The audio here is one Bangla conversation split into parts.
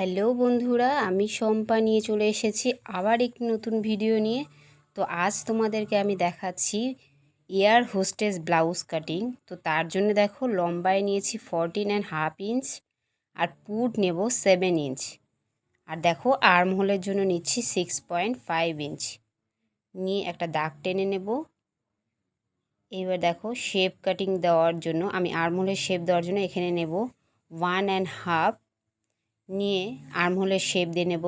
হ্যালো বন্ধুরা, আমি শম্পা নিয়ে চলে এসেছি আবার একটি নতুন ভিডিও নিয়ে। তো আজ তোমাদেরকে আমি দেখাচ্ছি এয়ার হোস্টেস ব্লাউজ কাটিং। তো তার জন্য দেখো, লম্বায় নিয়েছি ফরটিন অ্যান্ড হাফ ইঞ্চ আর পুট নেব সেভেন ইঞ্চ আর দেখো আর্ম হোলের জন্য নিচ্ছি সিক্স পয়েন্ট ফাইভ ইঞ্চ নিয়ে একটা দাগ টেনে নেব। এবার দেখো শেপ কাটিং দেওয়ার জন্য, আমি আর্ম হোলের শেপ দেওয়ার জন্য এখানে নেব ওয়ান অ্যান্ড হাফ নিয়ে আর্মহোলের শেপ দিয়ে নেব।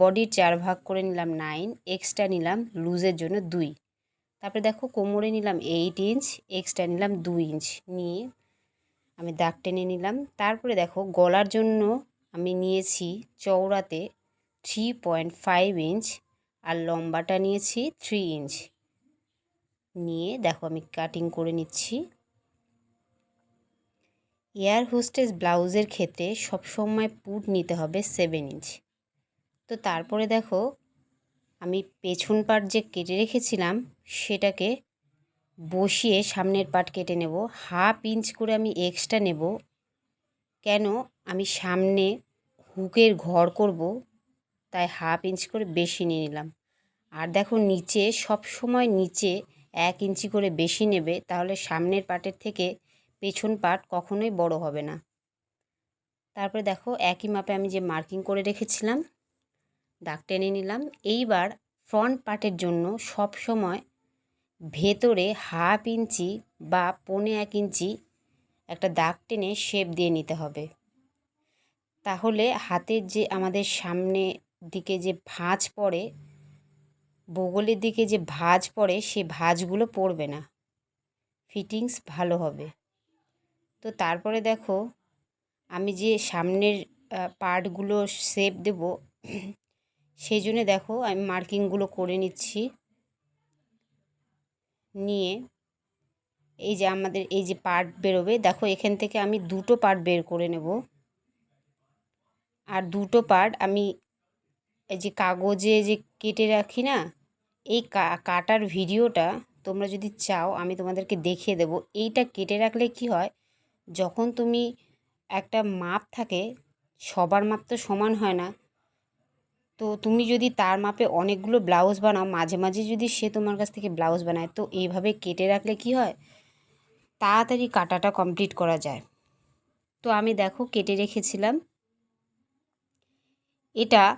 বডির চার ভাগ করে নিলাম নাইন এক্সট্রা নিলাম লুজের জন্য দুই। তারপরে দেখো কোমরে নিলাম এইট ইঞ্চ এক্সট্রা নিলাম দুই ইঞ্চ নিয়ে আমি দাগ টেনে নিলাম। তারপরে দেখো গলার জন্য আমি নিয়েছি চওড়াতে থ্রি পয়েন্ট ফাইভ ইঞ্চ আর লম্বাটা নিয়েছি থ্রি ইঞ্চ নিয়ে দেখো আমি কাটিং করে নিচ্ছি। এয়ার হোস্টেস ব্লাউজের ক্ষেত্রে সবসময় পুট নিতে হবে সেভেন ইঞ্চ তো তারপরে দেখো, আমি পেছন পাট যে কেটে রেখেছিলাম, সেটাকে বসিয়ে সামনের পাট কেটে নেব। হাফ ইঞ্চ করে আমি এক্সট্রা নেব। কেন? আমি সামনে হুকের ঘর করব, তাই হাফ ইঞ্চ করে বেশি নিয়ে নিলাম। আর দেখো, নিচে সব সময় নিচে এক ইঞ্চি করে বেশি নেবে, তাহলে সামনের পাটের থেকে পেছন পাট কখনোই বড় হবে না। তারপরে দেখো, একই মাপে আমি যে মার্কিং করে রেখেছিলাম, দাগ টেনে নিলাম। এইবার ফ্রন্ট পার্টের জন্য সব সময় ভেতরে হাফ ইঞ্চি বা পৌনে এক ইঞ্চি একটা দাগ টেনে শেপ দিয়ে নিতে হবে। তাহলে হাতের যে আমাদের সামনে দিকে যে ভাঁজ পড়ে, বগলের দিকে যে ভাঁজ পড়ে, সে ভাঁজগুলো পড়বে না। ফিটিংস ভালো হবে। তো তারপরে দেখো, আমি যে সামনের পার্টগুলো শেপ দেব সেই জন্যে দেখো আমি মার্কিংগুলো করে নিচ্ছি। নিয়ে এই যে আমাদের, এই যে পার্ট বেরোবে, দেখো এখান থেকে আমি দুটো পার্ট বের করে নেব। আর দুটো পার্ট আমি এই যে কাগজে যে কেটে রাখি না, এই কাটার ভিডিওটা তোমরা যদি চাও, আমি তোমাদেরকে দেখিয়ে দেবো। এইটা কেটে রাখলে কি হয় যখন তুমি একটা মাপ থাকে, সবার মাপ তো সমান হয় না। তো তুমি যদি তার মাপে অনেকগুলো ব্লাউজ বানাও, মাঝে মাঝে যদি সে তোমার কাছ থেকে ব্লাউজ বানায়, তো এইভাবে কেটে রাখলে কি হয়? তাড়াতাড়ি কাটাটা কমপ্লিট করা যায়। তো আমি দেখো কেটে রেখেছিলাম। এটা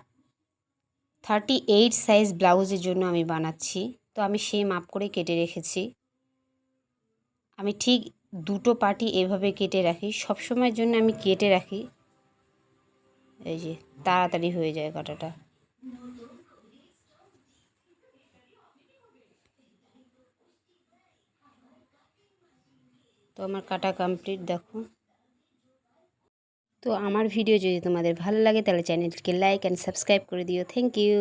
থার্টি এইট সাইজ ব্লাউজের জন্য আমি বানাচ্ছি। তো আমি সেই মাপ করে কেটে রেখেছি। আমি ঠিক দুটো পাটি এভাবে কেটে রাখি। সব সময়ের জন্য আমি কেটে রাখি। এই যে, তাড়াতাড়ি হয়ে যায় কাটাটা। তো আমার কাটা কমপ্লিট দেখো। তো আমার ভিডিও যদি তোমাদের ভালো লাগে, তাহলে চ্যানেলটিকে লাইক অ্যান্ড সাবস্ক্রাইব করে দিও। Thank you